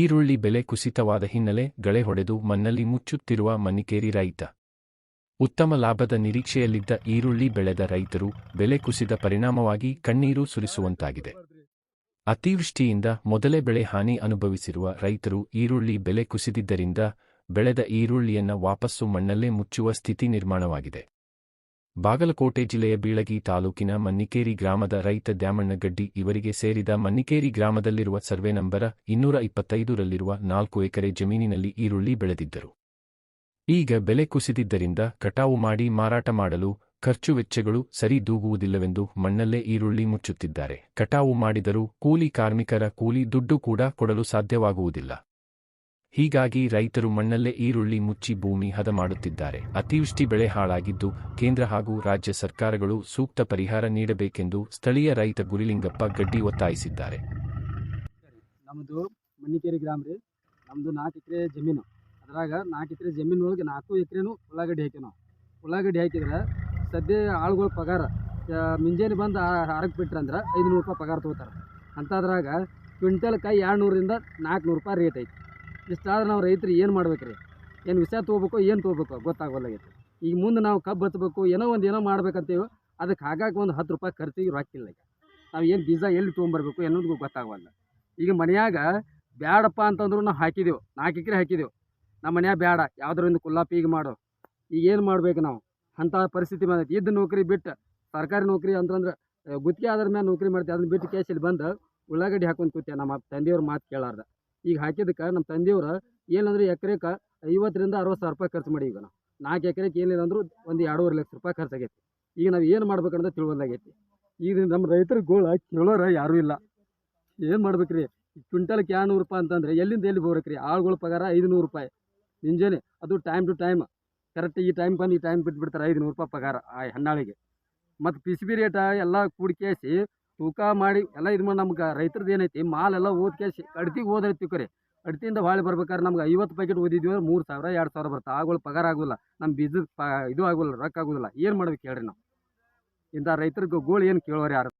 ಈರುಳ್ಳಿ ಬೆಲೆ ಕುಸಿತವಾದ ಹಿನ್ನೆಲೆ ಗಳೆ ಹೊಡೆದು ಮಣ್ಣಲ್ಲಿ ಮುಚ್ಚುತ್ತಿರುವ ಮನ್ನಿಕೇರಿ ರೈತ. ಉತ್ತಮ ಲಾಭದ ನಿರೀಕ್ಷೆಯಲ್ಲಿದ್ದ ಈರುಳ್ಳಿ ಬೆಳೆದ ರೈತರು ಬೆಲೆ ಕುಸಿದ ಪರಿಣಾಮವಾಗಿ ಕಣ್ಣೀರು ಸುರಿಸುವಂತಾಗಿದೆ. ಅತಿವೃಷ್ಟಿಯಿಂದ ಮೊದಲೇ ಬೆಳೆ ಹಾನಿ ಅನುಭವಿಸಿರುವ ರೈತರು ಈರುಳ್ಳಿ ಬೆಲೆ ಕುಸಿದಿದ್ದರಿಂದ ಬೆಳೆದ ಈರುಳ್ಳಿಯನ್ನ ವಾಪಸ್ಸು ಮಣ್ಣಲ್ಲೇ ಮುಚ್ಚುವ ಸ್ಥಿತಿ ನಿರ್ಮಾಣವಾಗಿದೆ. ಬಾಗಲಕೋಟೆ ಜಿಲ್ಲೆಯ ಬೀಳಗಿ ತಾಲೂಕಿನ ಮನ್ನಿಕೇರಿ ಗ್ರಾಮದ ರೈತ ದ್ಯಾಮಣ್ಣಗಡ್ಡಿ ಇವರಿಗೆ ಸೇರಿದ ಮನ್ನಿಕೇರಿ ಗ್ರಾಮದಲ್ಲಿರುವ ಸರ್ವೆ ನಂಬರ ಇನ್ನೂರ ಇಪ್ಪತ್ತೈದರಲ್ಲಿರುವ ನಾಲ್ಕು ಎಕರೆ ಜಮೀನಿನಲ್ಲಿ ಈರುಳ್ಳಿ ಬೆಳೆದಿದ್ದರು. ಈಗ ಬೆಲೆ ಕುಸಿದಿದ್ದರಿಂದ ಕಟಾವು ಮಾಡಿ ಮಾರಾಟ ಮಾಡಲು ಖರ್ಚು ವೆಚ್ಚಗಳು ಸರಿ ದೂಗುವುದಿಲ್ಲವೆಂದು ಮಣ್ಣಲ್ಲೇ ಈರುಳ್ಳಿ ಮುಚ್ಚುತ್ತಿದ್ದಾರೆ. ಕಟಾವು ಮಾಡಿದರೂ ಕೂಲಿ ಕಾರ್ಮಿಕರ ಕೂಲಿ ದುಡ್ಡು ಕೂಡ ಕೊಡಲು ಸಾಧ್ಯವಾಗುವುದಿಲ್ಲ. ಹೀಗಾಗಿ ರೈತರು ಮಣ್ಣಲ್ಲೇ ಈರುಳ್ಳಿ ಮುಚ್ಚಿ ಭೂಮಿ ಹದ ಮಾಡುತ್ತಿದ್ದಾರೆ. ಅತಿವೃಷ್ಟಿ ಬೆಳೆ ಹಾಳಾಗಿದ್ದು, ಕೇಂದ್ರ ಹಾಗೂ ರಾಜ್ಯ ಸರ್ಕಾರಗಳು ಸೂಕ್ತ ಪರಿಹಾರ ನೀಡಬೇಕೆಂದು ಸ್ಥಳೀಯ ರೈತ ಗುರಿಲಿಂಗಪ್ಪ ಗಡ್ಡಿ ಒತ್ತಾಯಿಸಿದ್ದಾರೆ. ನಮ್ಮದು ಮಣ್ಣಿಕೇರಿ ಗ್ರಾಮ ರೀ. ನಮ್ಮದು ನಾಲ್ಕು ಎಕರೆ ಜಮೀನು. ಅದ್ರಾಗ ನಾಲ್ಕು ಎಕರೆ ಜಮೀನು ಒಳಗೆ ನಾಲ್ಕು ಎಕರೆನೂ ಉಳ್ಳಾಗಡ್ಡಿ ಹಾಕಿ ನಾವು ಉಳ್ಳಾಗಡ್ಡಿ ಹಾಕಿದ್ರೆ ಸದ್ಯ ಆಳುಗಳ ಪಗಾರ ಮುಂಜಾನೆ ಬಂದು ಹಾರಕ್ಕೆ ಬಿಟ್ರೆ ಅಂದ್ರೆ ಐದುನೂರು ರೂಪಾಯಿ ಪಗಾರ ತೊಗೋತಾರೆ. ಅಂಥದ್ರಾಗ ಕೈ ಎರಡು ನೂರಿಂದ ನಾಲ್ಕುನೂರು ರೂಪಾಯಿ ರೇಟ್ ಐತಿ. ಇಷ್ಟಾದ್ರೆ ನಾವು ರೈತರು ಏನು ಮಾಡ್ಬೇಕು ರೀ ಏನು ವಿಷ ತೊಗೋಬೇಕು, ಏನು ತೊಗೋಬೇಕು ಗೊತ್ತಾಗೋಲ್ಲಾಗೈತೆ ಈಗ ಮುಂದೆ ನಾವು ಕಬ್ಬು ಹಚ್ಬೇಕು ಏನೋ ಒಂದು ಏನೋ ಮಾಡ್ಬೇಕಂತೀವಿ ಅದಕ್ಕೆ ಹಾಗಾಗಿ ಒಂದು ಹತ್ತು ರೂಪಾಯಿ ಖರ್ಚಿಗೆ ರೊಕ್ಕಿಲ್ಲ ಈಗ. ನಾವು ಏನು ಬೀಜ ಎಲ್ಲಿ ತೊಗೊಂಬರ್ಬೇಕು ಅನ್ನೋದು ಗೊತ್ತಾಗವಲ್ಲ ಈಗ ಮನೆಯಾಗ ಬ್ಯಾಡಪ್ಪ ಅಂತಂದ್ರು ನಾವು ಹಾಕಿದೆವು, ನಾಲ್ಕು ಎಕರೆ ಹಾಕಿದೆವು. ನಮ್ಮ ಮನ್ಯಾಗ ಬ್ಯಾಡ, ಯಾವ್ದರಿಂದ ಕುಲ್ಲಾಪಿ ಈಗ ಮಾಡು. ಈಗ ಏನು ಮಾಡ್ಬೇಕು ನಾವು? ಅಂಥ ಪರಿಸ್ಥಿತಿ ಬಂದೈತಿ. ಇದ್ದ ನೌಕರಿ ಬಿಟ್ಟು ಸರ್ಕಾರಿ ನೌಕರಿ ಅಂತಂದ್ರೆ, ಗುತ್ತಿಗೆ ಆದ್ರ ಮೇಲೆ ನೌಕರಿ ಮಾಡ್ತೀವಿ ಅದನ್ನ ಬಿಟ್ಟು ಕೇಸಲ್ಲಿ ಬಂದು ಉಳ್ಳಾಗಡ್ಡಿ ಹಾಕೊಂಡು ಕೂತೆ ನಮ್ಮ ತಂದೆಯವ್ರ ಮಾತು ಕೇಳಾರ್ದ. ಈಗ ಹಾಕಿದ್ದಕ್ಕೆ ನಮ್ಮ ತಂದೆಯವ್ರು ಏನಂದ್ರೆ ಎಕರೆಕ ಐವತ್ತರಿಂದ ಅರವತ್ತು ಸಾವಿರ ರೂಪಾಯಿ ಖರ್ಚು ಮಾಡಿ ಈಗ ನಾವು. ನಾಲ್ಕು ಎಕರೆಗೆ ಏನಿಲ್ಲ ಅಂದರೂ ಒಂದು ಎರಡೂವರೆ ಲಕ್ಷ ರೂಪಾಯಿ ಖರ್ಚಾಗೈತಿ ಈಗ ನಾವು ಏನು ಮಾಡ್ಬೇಕಂತ ತಿಳುವಲ್ಲಾಗೈತಿ ಈಗ ನಮ್ಮ ರೈತರ ಗೋಳ ಕೇಳೋರ ಯಾರೂ ಇಲ್ಲ. ಏನು ಮಾಡ್ಬೇಕ್ರಿ? ಕ್ವಿಂಟಲ್ಗೆ ಎರಡು ರೂಪಾಯಿ ಅಂತಂದ್ರೆ ಎಲ್ಲಿಂದ ಎಲ್ಲಿ ಹೋಗ್ಬೇಕ್ರಿ ಆಳುಗಳ ಪಗಾರ ಐದುನೂರು ರೂಪಾಯಿ. ಮುಂಜಾನೆ ಅದು ಟೈಮ್ ಟು ಟೈಮ್ ಕರೆಕ್ಟ್ ಈ ಟೈಮ್ ಬಂದು ಈ ಟೈಮ್ ಬಿಟ್ಬಿಡ್ತಾರೆ ಐದುನೂರು ರೂಪಾಯಿ ಪಗಾರ ಆ ಹೆಣ್ಣಾಳಿಗೆ. ಮತ್ತು ಪಿ ಸಿ ಬಿ ರೇಟ ಎಲ್ಲ ಕೂಡಿಕೇಸಿ ತೂಕ ಮಾಡಿ ಎಲ್ಲ ಇದು ಮಾಡಿ ನಮ್ಗೆ ರೈತರದ್ದು ಏನೈತಿ, ಮಾಲೆಲ್ಲ ಓದ್ಕೇಸಿ ಅಡ್ತಿಗೆ ಓದೈತಿ ಕರೆ ಅಡ್ತಿಯಿಂದ ಭಾಳ ಬರ್ಬೇಕಾದ್ರೆ ನಮ್ಗೆ ಐವತ್ತು ಪ್ಯಾಕೆಟ್ ಓದಿದ್ವಿ ಅಂದ್ರೆ ಮೂರು ಸಾವಿರ, ಎರಡು ಸಾವಿರ ಬರುತ್ತೆ ಆಗೋಳು ಪಗಾರ ಆಗೋಲ್ಲ ನಮ್ಮ ಬಿಸ್ನೆಸ್ ಪ ಇದು ಆಗೋಲ್ಲ ರೊಕ್ಕ ಆಗೋದಿಲ್ಲ. ಏನು ಮಾಡ್ಬೇಕು ಹೇಳ್ರಿ ನಾವು. ಇಂಥ ರೈತರಿಗೆ ಗೋಳು ಏನು ಕೇಳೋರು ಯಾರು?